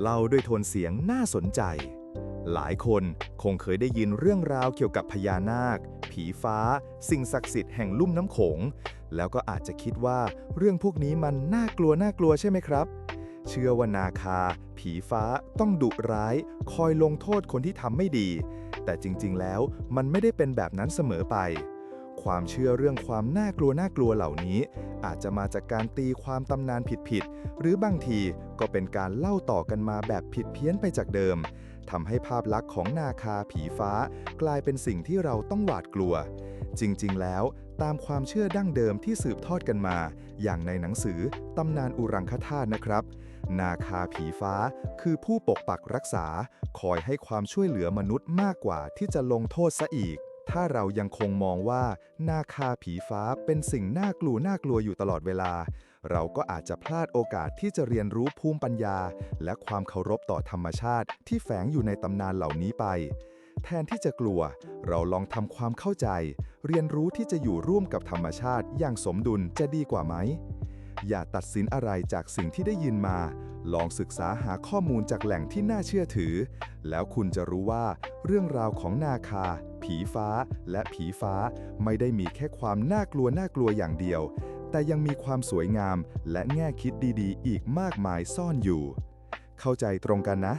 เล่าด้วยโทนเสียงน่าสนใจ หลายคนคงเคยได้ยินเรื่องราวเกี่ยวกับพญานาค ผีฟ้า สิ่งศักดิ์สิทธิ์แห่งลุ่มน้ำโขง แล้วก็อาจจะคิดว่าเรื่องพวกนี้มันน่ากลัวน่ากลัวใช่ไหมครับ เชื่อว่านาคา ผีฟ้าต้องดุร้าย คอยลงโทษคนที่ทำไม่ดี แต่จริงๆแล้วมันไม่ได้เป็นแบบนั้นเสมอไป ความเชื่อเรื่องความน่ากลัวน่ากลัวเหล่านี้ อาจจะมาจากการตีความตำนานผิดๆหรือบางทีก็เป็นการเล่าต่อกันมาแบบผิดเพี้ยนไปจากเดิมทำให้ภาพลักษณ์ของนาคาผีฟ้า กลายเป็นสิ่งที่เราต้องหวาดกลัว จริงๆ แล้ว ตามความเชื่อดั้งเดิมที่สืบทอดกันมา อย่างในหนังสือตำนานอุรังคธาตุนะครับ นาคาผีฟ้าคือผู้ปกปักรักษา คอยให้ความช่วยเหลือมนุษย์มากกว่าที่จะลงโทษซะอีก ถ้าเรายังคงมองว่านาคาผีฟ้าเป็นสิ่งน่ากลัวน่ากลัวอยู่ตลอดเวลา เราก็อาจจะพลาดโอกาสที่จะเรียนรู้ภูมิปัญญา และความเคารพต่อธรรมชาติที่แฝงอยู่ในตำนานเหล่านี้ไป แทนที่จะกลัว เราลองทำความเข้าใจ เรียนรู้ที่จะอยู่ร่วมกับธรรมชาติอย่างสมดุลจะดีกว่าไหม อย่าตัดสินอะไรจากสิ่งที่ได้ยินมา ลองศึกษาหาข้อมูลจากแหล่งที่น่าเชื่อถือ แล้วคุณจะรู้ว่า เรื่องราวของนาคา ผีฟ้า และผีฟ้า ไม่ได้มีแค่ความน่ากลัวน่ากลัวอย่างเดียว แต่ยังมีความสวยงามและแง่คิดดีๆ อีกมากมายซ่อนอยู่ เข้าใจตรงกันนะ